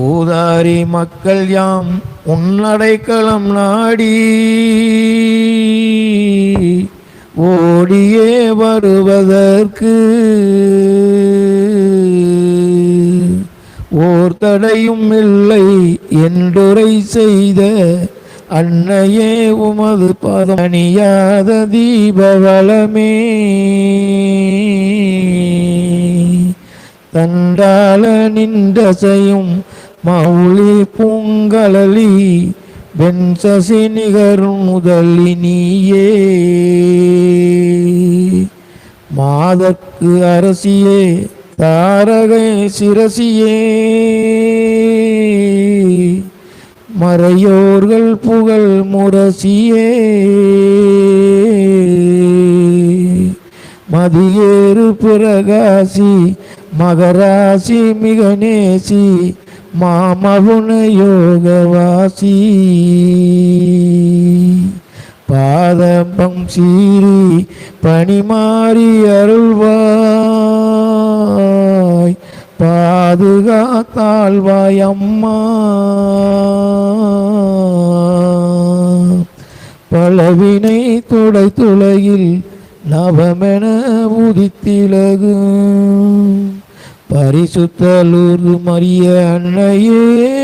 ஊதாரி மக்கள் யாம் உன்னடைக்கலம் நாடி. ஓடியே வருவதற்கு ஓர் தடையும் இல்லை என்றுரை செய்த அன்னையே உமது பதனியாத தீபவளமே. தண்டால நின்றசையும் மௌலி பூங்கலலி வெண்சசி நிகரும் முதலினியே மாதற்கு அரசியே தாரகை சிரசியே. மறையோர்கள் புகழ் முரசியே. மதியேறு பிரகாசி மகராசி மிக நேசி மாமகுண யோகவாசி பாதம்பம் சீரி பணிமாறி அருள்வாய். பாதுகாத்தாழ்வாய் அம்மா. பலவினை துடை துளையில் நவமென உதித்திலகு. பரிசுத்தலூர் மரிய அன்னையே.